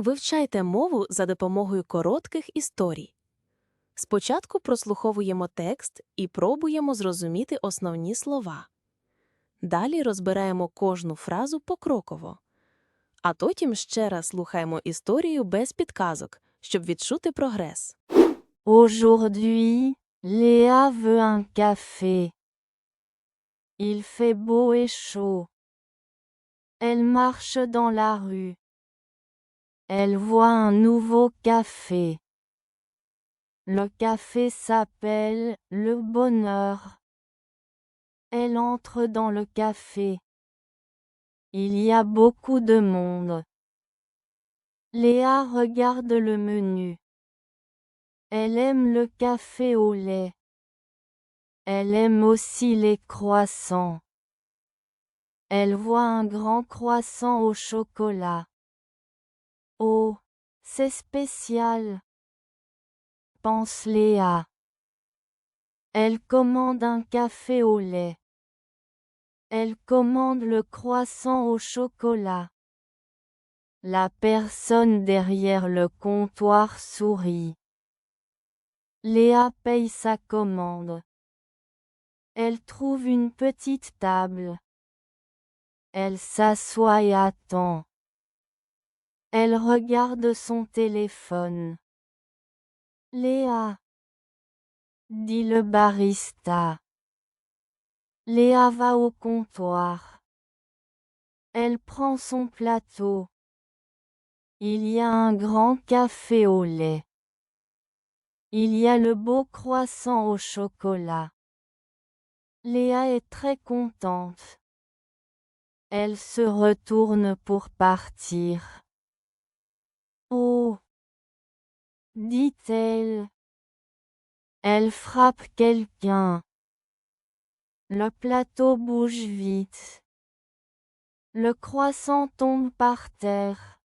Вивчайте мову за допомогою коротких історій. Спочатку прослуховуємо текст і пробуємо зрозуміти основні слова. Далі розбираємо кожну фразу покроково. А потім ще раз слухаємо історію без підказок, щоб відчути прогрес. Aujourd'hui, Léa veut un café. Il fait beau et chaud. Elle marche dans la rue. Elle voit un nouveau café. Le café s'appelle le bonheur. Elle entre dans le café. Il y a beaucoup de monde. Léa regarde le menu. Elle aime le café au lait. Elle aime aussi les croissants. Elle voit un grand croissant au chocolat. Oh, c'est spécial. Pense Léa. Elle commande un café au lait. Elle commande le croissant au chocolat. La personne derrière le comptoir sourit. Léa paye sa commande. Elle trouve une petite table. Elle s'assoit et attend. Elle regarde son téléphone. Léa, dit le barista. Léa va au comptoir. Elle prend son plateau. Il y a un grand café au lait. Il y a le beau croissant au chocolat. Léa est très contente. Elle se retourne pour partir. Oh dit-elle. Elle frappe quelqu'un. Le plateau bouge vite. Le croissant tombe par terre.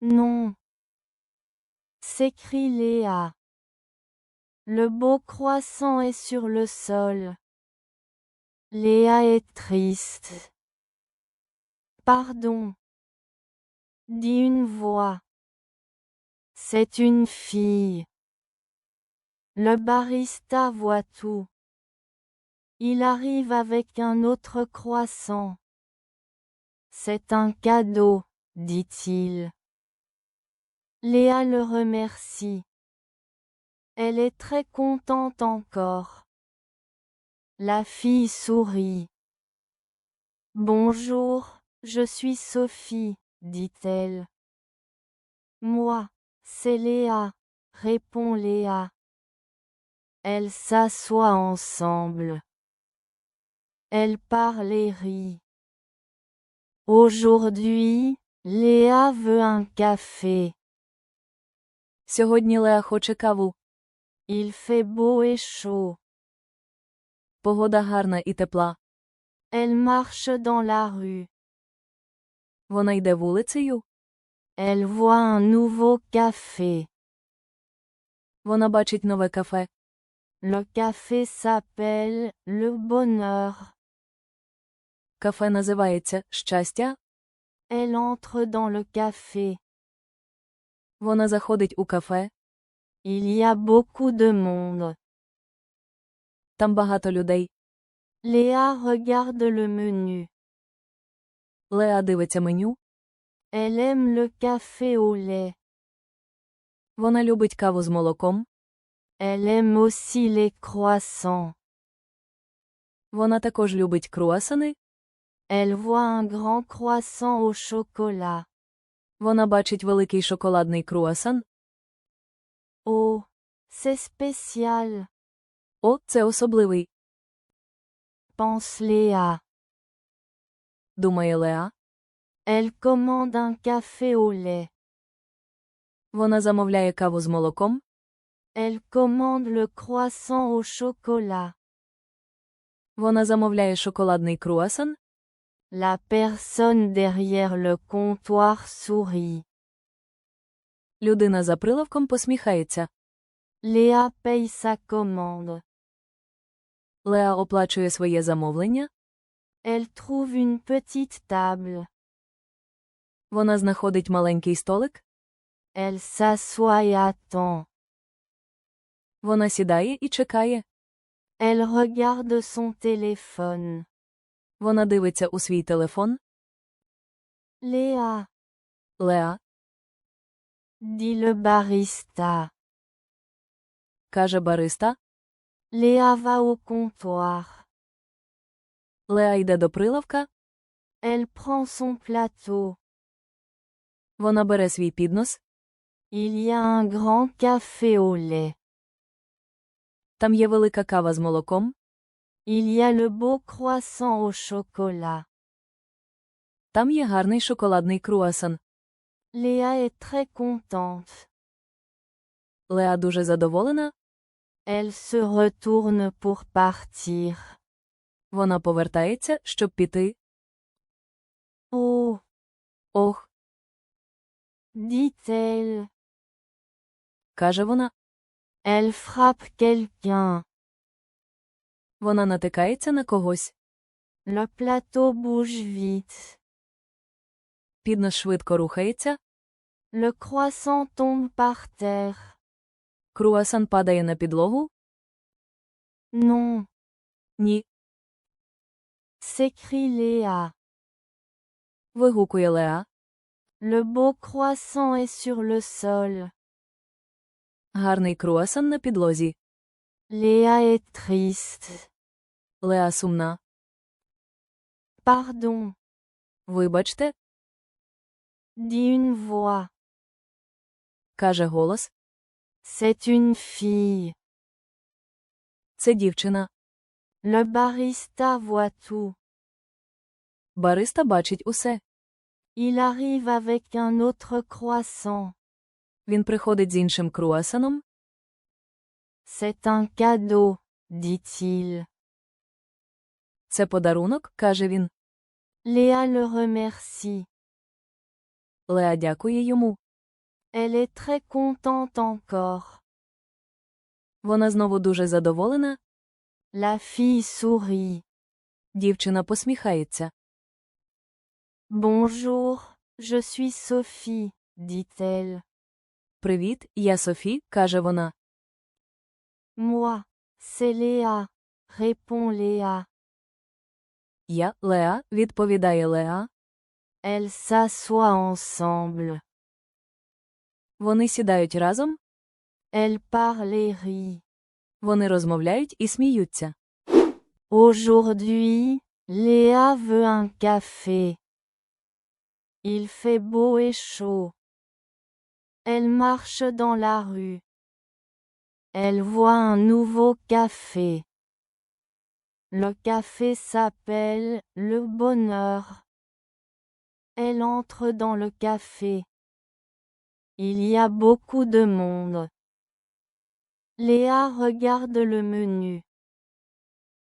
Non. s'écrie Léa. Le beau croissant est sur le sol. Léa est triste. Pardon. Dit une voix. C'est une fille. Le barista voit tout. Il arrive avec un autre croissant. C'est un cadeau, dit-il. Léa le remercie. Elle est très contente encore. La fille sourit. Bonjour, je suis Sophie, dit-elle. Moi, c'est Léa, répond Léa. Elles s'assoient ensemble. Elles parlent et rient. Aujourd'hui, Léa veut un café. Сьогодні Леа хоче каву. Il fait beau et chaud. Погода гарна і тепла. Elle marche dans la rue. Вона йде вулицею. Elle voit un nouveau café. Вона бачить нове кафе. Le café s'appelle le bonheur. Кафе називається Щастя. Elle entre dans le café. Вона заходить у кафе. Il y a beaucoup de monde. Там багато людей. Léa regarde le menu. Леа дивиться меню. Elle aime le café au lait. Вона любить каву з молоком. Elle aime aussi les croissants. Вона також любить круасани. Elle voit un grand croissant au chocolat. Вона бачить великий шоколадний круасан. Oh, c'est spécial, О, це особливий, pense Léa. Думає Леа. Elle commande un café au lait. Вона замовляє каву з молоком. Elle commande le croissant au chocolat. Вона замовляє шоколадний круасан. La personne derrière le comptoir sourit. Людина за прилавком посміхається. Léa paye sa commande. Леа оплачує своє замовлення. Elle trouve une petite table. Вона знаходить маленький столик. Elle s'assoit et attend. Вона сідає і чекає. Elle regarde son téléphone. Вона дивиться у свій телефон. Léa, Леа dit le barista. каже бариста. Léa va au comptoir. Леа йде до прилавка. Elle prend son plateau. Вона бере свій піднос. Il y a un grand café au lait. Там є велика кава з молоком. Il y a le beau croissant au chocolat. Там є гарний шоколадний круасан. Léa est très contente. Леа дуже задоволена. Elle se retourne pour partir. Вона повертається, щоб піти. Oh, Ох, dit-elle. каже вона. Elle frappe quelqu'un. Вона натикається на когось. Le plateau bouge vite. Піднос швидко рухається. Le croissant tombe par terre. Круасан падає на підлогу. Non, Ні. s'écrie Léa. Вигукує Леа. Le beau croissant est sur le sol. Гарний круасан на підлозі. Léa est triste. Леа сумна. Pardon, Вибачте, dit une voix. каже голос. C'est une fille. Це дівчина. Le barista voit tout. Бариста бачить усе. Il arrive avec un autre croissant. Він приходить з іншим круасаном. C'est un cadeau, dit-il. Це подарунок, каже він. Léa le remercie. Леа дякує йому. Elle est très contente encore. Вона знову дуже задоволена. La fille sourit. Дівчина посміхається. Bonjour, je suis Sophie, dit-elle. Привіт, я Софі, каже вона. Moi, c'est Léa, répond Léa. Я Леа, відповідає Леа. Elles s'assoient ensemble. Вони сідають разом, Elles parlent et rient. вони розмовляють і сміються. Aujourd'hui, Léa veut un café. Il fait beau et chaud. Elle marche dans la rue. Elle voit un nouveau café. Le café s'appelle le bonheur. Elle entre dans le café. Il y a beaucoup de monde. Léa regarde le menu.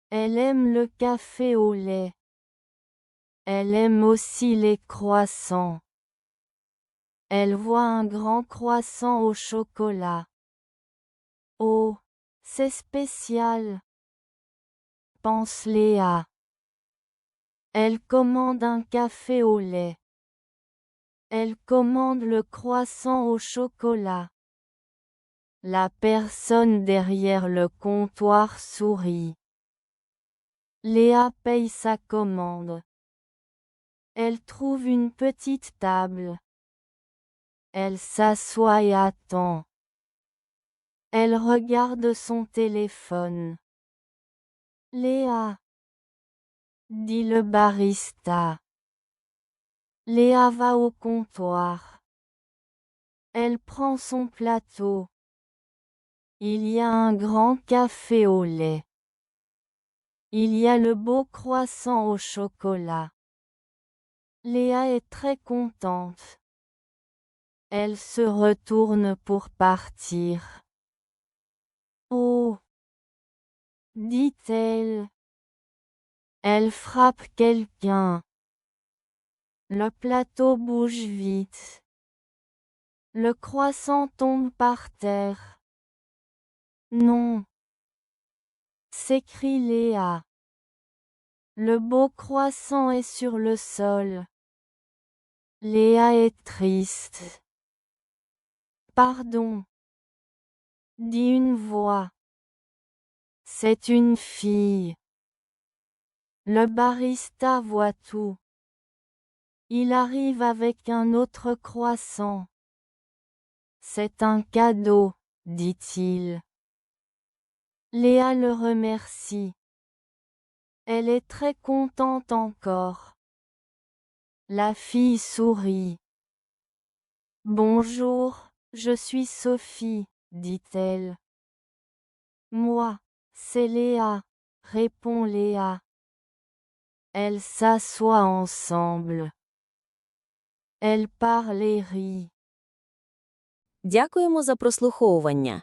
Elle aime le café au lait. Elle aime aussi les croissants. Elle voit un grand croissant au chocolat. Oh, c'est spécial. Pense Léa. Elle commande un café au lait. Elle commande le croissant au chocolat. La personne derrière le comptoir sourit. Léa paye sa commande. Elle trouve une petite table. Elle s'assoit et attend. Elle regarde son téléphone. Léa, dit le barista. Léa va au comptoir. Elle prend son plateau. Il y a un grand café au lait. Il y a le beau croissant au chocolat. Léa est très contente. Elle se retourne pour partir. Oh dit-elle. Elle frappe quelqu'un. Le plateau bouge vite. Le croissant tombe par terre. Non. s'écrie Léa. Le beau croissant est sur le sol. Léa est triste. Pardon. Dit une voix. C'est une fille. Le barista voit tout. Il arrive avec un autre croissant. C'est un cadeau, dit-il. Léa le remercie. Elle est très contente encore. La fille sourit. Bonjour, je suis Sophie, dit-elle. Moi, c'est Léa, répond Léa. Elles s'assoient ensemble. Elle parle et rit. Дякуємо за прослуховування.